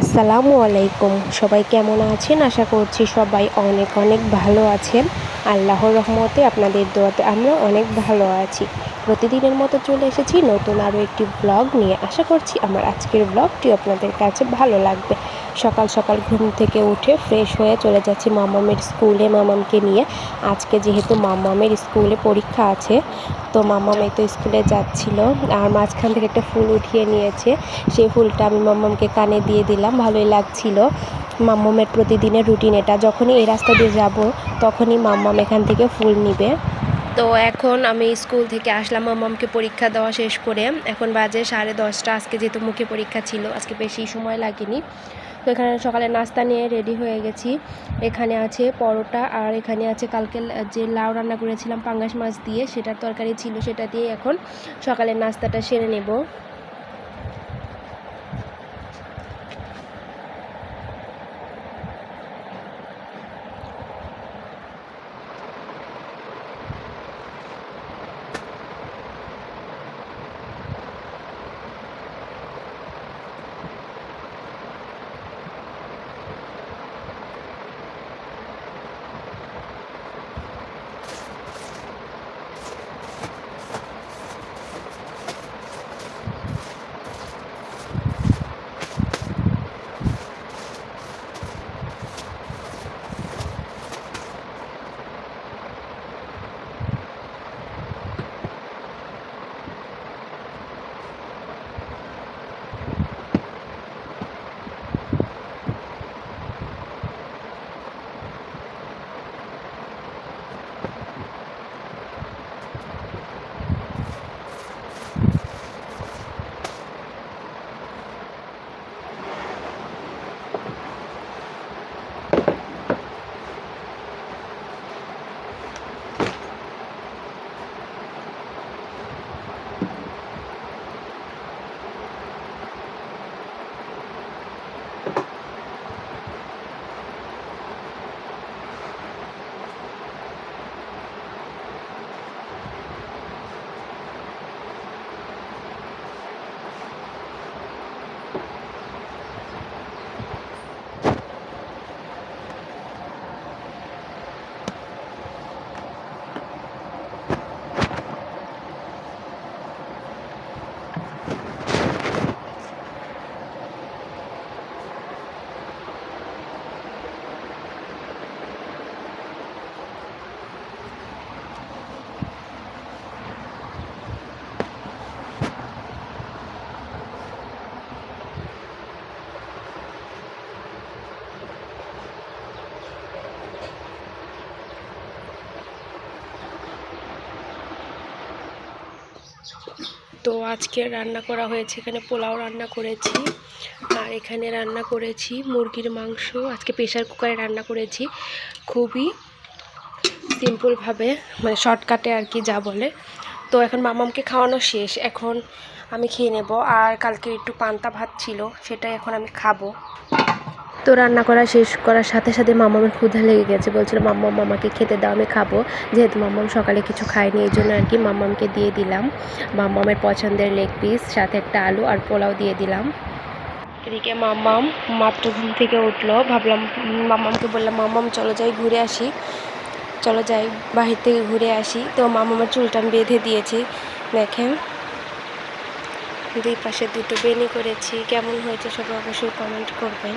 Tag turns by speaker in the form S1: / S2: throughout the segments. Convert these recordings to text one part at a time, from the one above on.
S1: আসসালামু আলাইকুম। সবাই কেমন আছেন? আশা করছি সবাই অনেক অনেক ভালো আছেন। আল্লাহর রহমতে আপনাদের দোয়াতে আমরা অনেক ভালো আছি। প্রতিদিনের মতো চলে এসেছি নতুন আরও একটি ব্লগ নিয়ে। আশা করছি আমার আজকের ব্লগটি আপনাদের কাছে ভালো লাগবে। সকাল সকাল ঘুম থেকে উঠে ফ্রেশ হয়ে চলে যাচ্ছি মামামের স্কুলে মামামকে নিয়ে। আজকে যেহেতু মামামের স্কুলে পরীক্ষা আছে, তো মামাম এই তো স্কুলে যাচ্ছিল আর মাঝখান থেকে একটা ফুল উঠিয়ে নিয়েছে। সেই ফুলটা আমি মামামকে কানে দিয়ে দিলাম, ভালোই লাগছিল। মাম্মামের প্রতিদিনের রুটিন এটা। যখনই এই রাস্তা দিয়ে যাব, তখনই মাম্মাম এখান থেকে ফুল নিবে। তো এখন আমি স্কুল থেকে আসলাম মাম্মামকে পরীক্ষা দেওয়া শেষ করে। এখন বাজে সাড়ে দশটা। আজকে যেহেতু মুখে পরীক্ষা ছিল, আজকে বেশি সময় লাগেনি। তো এখানে সকালে নাস্তা নিয়ে রেডি হয়ে গেছি। এখানে আছে পরোটা আর এখানে আছে কালকে যে লাউ রান্না করেছিলাম পাঙ্গাস মাছ দিয়ে, সেটার তরকারি ছিল, সেটা দিয়ে এখন সকালের নাস্তাটা সেরে নেব। তো আজকে রান্না করা হয়েছে, এখানে পোলাও রান্না করেছি, আর এখানে রান্না করেছি মুরগির মাংস। আজকে প্রেশার কুকারে রান্না করেছি, খুবই সিম্পলভাবে মানে শর্টকাটে আর কি যা বলে। তো এখন মামামকে খাওয়ানো শেষ, এখন আমি খেয়ে নেব। আর কালকে একটু পান্তা ভাত ছিল, সেটাই এখন আমি খাব। তো রান্না করা শেষ করার সাথে সাথে মামামের ক্ষুধা লেগে গেছে। বলছিল মাম্মাম মামাকে খেতে দাও, আমি খাব। যেহেতু মাম্মাম সকালে কিছু খায়নি, এই জন্য আর কি মাম্মামকে দিয়ে দিলাম। মাম্মামের পছন্দের লেগ পিস সাথে একটা আলু আর পোলাও দিয়ে দিলাম। এদিকে মাম্মাম মাত্র ঘুম থেকে উঠল। ভাবলাম, মাম্মামকে বললাম, মাম্মাম, চলো যাই ঘুরে আসি। চলো যাই, বাহির থেকে ঘুরে আসি। তো মামামের চুলটা বেঁধে দিয়েছি। দেখেন, দুই পাশে দুটো বেনি করেছি। কেমন হয়েছে সবাই অবশ্যই কমেন্ট করবেন।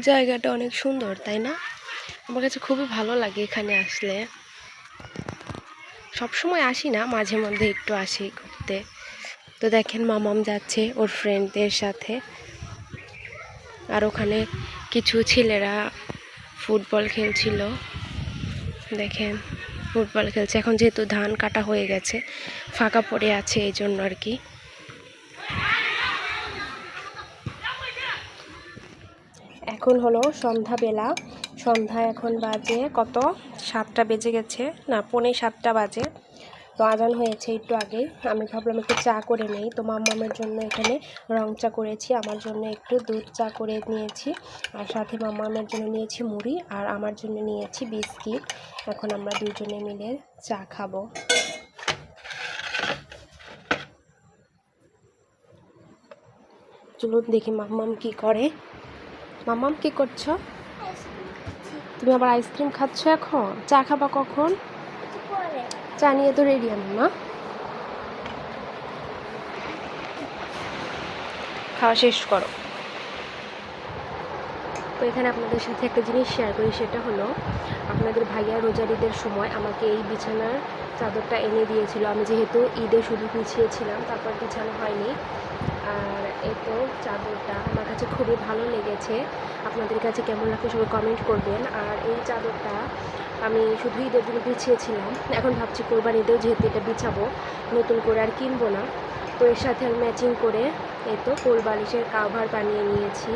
S1: জায়গাটা অনেক সুন্দর, তাই না? আমার কাছে খুবই ভালো লাগে এখানে আসলে। সব সময় আসি না, মাঝে মধ্যে একটু আসি ঘুরতে। তো দেখেন, মামাম যাচ্ছে ওর ফ্রেন্ডদের সাথে। আর ওখানে কিছু ছেলেরা ফুটবল খেলছিল। দেখেন, ফুটবল খেলছে। এখন যেহেতু ধান কাটা হয়ে গেছে, ফাঁকা পড়ে আছে, এই জন্য আর কি। এখন হলো সন্ধ্যাবেলা সন্ধ্যা এখন বাজে কত? সাতটা বেজে গেছে। না, পৌনে সাতটা বাজে। তো আজান হয়েছে একটু আগে আমি ভাবলাম একটু চা করে নেই। তো মামামের জন্য এখানে রং চা করেছি। আমার জন্য একটু দুধ চা করে নিয়েছি। আর সাথে মামামের জন্য নিয়েছি মুড়ি। আর আমার জন্য নিয়েছি বিস্কিট। এখন আমরা দুজনে মিলে চা খাব। চলুন দেখি মাম্মাম কি করে। মাম্মাম কি করছ? তুমি আবার আইসক্রিম খাচ্ছ এখন? চা খাবা কখন? চা নিয়ে তো রেডি আমি না খাওয়া শেষ করো। তো এখানে আপনাদের সাথে একটা জিনিস শেয়ার করি, সেটা হলো, আপনাদের ভাইয়া রোজারিদের সময় আমাকে এই বিছানার চাদরটা এনে দিয়েছিল। আমি যেহেতু ঈদে শুধু পিছিয়েছিলাম, তারপর বিছানো হয়নি। আর এই তো চাদরটা আমার কাছে খুবই ভালো লেগেছে। আপনাদের কাছে কেমন লাগবে সবাই কমেন্ট করবেন। আর এই চাদরটা আমি শুধু ঈদের জন্য বিছিয়েছিলাম। এখন ভাবছি কোরবান ঈদেও যেহেতু এটা বিছাবো, নতুন করে আর কিনবো না। তো এর সাথে আমি ম্যাচিং করে এই তো কোল বালিশের কাভার বানিয়ে নিয়েছি।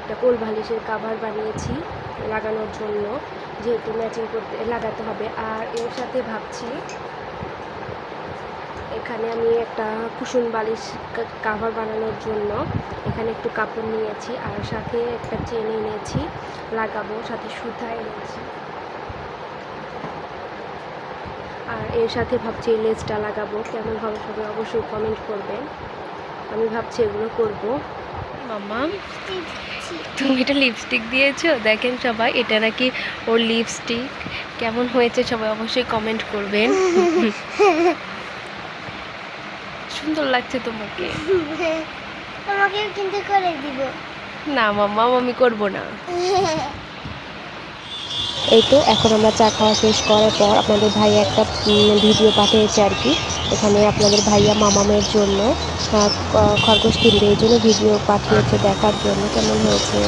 S1: একটা কোল বালিশের কাভার বানিয়েছি লাগানোর জন্য, যেহেতু ম্যাচিং করতে লাগাতে হবে। আর এর সাথে ভাবছি এখানে আমি একটা কুশন বালিশ কাভার বানানোর জন্য এখানে একটু কাপড় নিয়েছি আর সাথে একটা চেন এনেছি লাগাবো সাথে সুতা এনেছি। আর এর সাথে ভাবছি এই লেসটা লাগাবো কেমন হবে সবাই অবশ্যই কমেন্ট করবেন। আমি ভাবছি এগুলো করব। মামা তুমি এটা লিপস্টিক দিয়েছ? দেখেন সবাই এটা নাকি ওর লিপস্টিক কেমন হয়েছে সবাই অবশ্যই কমেন্ট করবেন। সুন্দর লাগছে তোমাকে।
S2: তোমাকেও কিন্তু করে দিব।
S1: না মাম্মা আমি করব না। এই তো এখন আমরা চা খাওয়া শেষ করার পর আপনাদের ভাইয়া একটা ভিডিও পাঠিয়েছে আর কি। এখানে আপনাদের ভাইয়া মামামের জন্য খরগোশ কিনবে এই জন্য ভিডিও পাঠিয়েছে দেখার জন্য। কেমন হয়েছে?